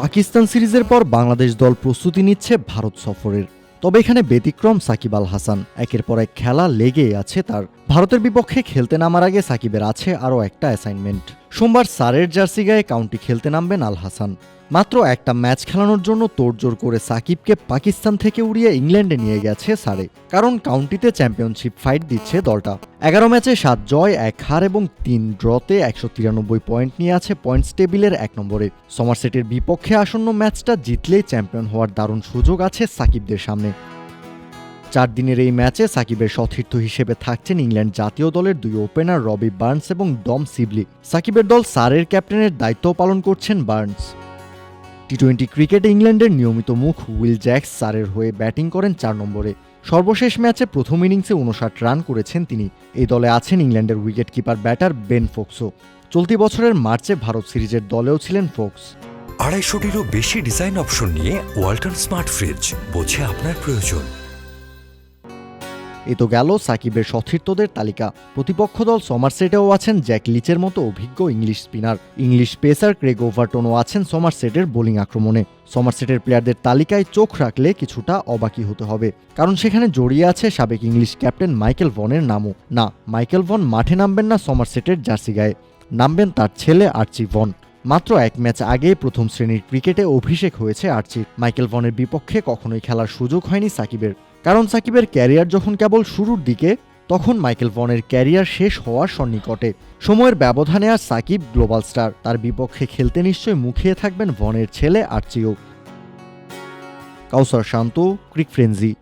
পাকিস্তান সিরিজের পর বাংলাদেশ দল প্রস্তুতি নিচ্ছে ভারত সফরের। তবে এখানে ব্যতিক্রম সাকিব আল হাসান। একের পর এক খেলা লেগে আছে তার। ভারতের বিপক্ষে খেলতে নামার আগে সাকিবের আছে আরও একটা অ্যাসাইনমেন্ট সোমবার সারের জার্সি গায়ে কাউন্টি খেলতে নামবেন আল হাসান। মাত্র একটা ম্যাচ খেলানোর জন্য তোড়জোড় করে সাকিবকে পাকিস্তান থেকে উড়িয়ে ইংল্যান্ডে নিয়ে গেছে সারে কারণ কাউন্টিতে চ্যাম্পিয়নশিপ ফাইট দিচ্ছে দলটা। এগারো ম্যাচে সাত জয়, এক হার এবং তিন ড্রতে একশো তিরানব্বই পয়েন্ট নিয়ে আছে পয়েন্টস টেবিলের এক নম্বরে। সমারসেটের বিপক্ষে আসন্ন ম্যাচটা জিতলেই চ্যাম্পিয়ন হওয়ার দারুণ সুযোগ আছে সাকিবদের সামনে। চার দিনের এই ম্যাচে সাকিবের সতীর্থ হিসেবে থাকছেন ইংল্যান্ড জাতীয় দলের দুই ওপেনার রবি বার্নস এবং ডম সিবলি। সাকিবের দল সারের ক্যাপ্টেনের দায়িত্ব পালন করছেন বার্নস। টি টোয়েন্টি ক্রিকেটে ইংল্যান্ডের নিয়মিত মুখ উইল জ্যাক্স সারের হয়ে ব্যাটিং করেন চার নম্বরে। সর্বশেষ ম্যাচে প্রথম ইনিংসে উনষাট রান করেছেন তিনি। এই দলে আছেন ইংল্যান্ডের উইকেট কিপার ব্যাটার বেন ফোক্সও। চলতি বছরের মার্চে ভারত সিরিজের দলেও ছিলেন ফোক্স। আড়াইশোটিরও বেশি ডিজাইন অপশন নিয়ে ওয়াল্টন স্মার্ট ফ্রিজ, বোঝে আপনার প্রয়োজন। এ তো গেল সাকিবের সতীর্থদের তালিকা। প্রতিপক্ষ দল সমারসেটেও আছেন জ্যাক লিচের মতো অভিজ্ঞ English spinner. English pacer Craig ওভারটনও আছেন সমারসেটের বোলিং আক্রমণে। সমারসেটের প্লেয়ারদের তালিকায় চোখ রাখলে কিছুটা অবাকি হতে হবে। কারণ সেখানে জড়িয়ে আছে সাবেক ইংলিশ ক্যাপ্টেন মাইকেল ভনের নামও। না, মাইকেল ভন মাঠে নামবেন না সমারসেটের জার্সি গায়ে। নামবেন তার ছেলে আর্চি ভন। মাত্র এক ম্যাচ আগে প্রথম শ্রেণির ক্রিকেটে অভিষেক হয়েছে আর্চির মাইকেল ভনের বিপক্ষে কখনোই খেলার সুযোগ হয়নি সাকিবের। কারণ সাকিবের ক্যারিয়ার যখন কেবল শুরুর দিকে, তখন মাইকেল ভনের ক্যারিয়ার শেষ হওয়ার সন্নিকটে। সময়ের ব্যবধানে আর সাকিব গ্লোবাল স্টার, তার বিপক্ষে খেলতে নিশ্চয় মুখিয়ে থাকবেন ভনের ছেলে আর্চিও। কাউসার শান্ত, ক্রিক ফ্রেন্সি।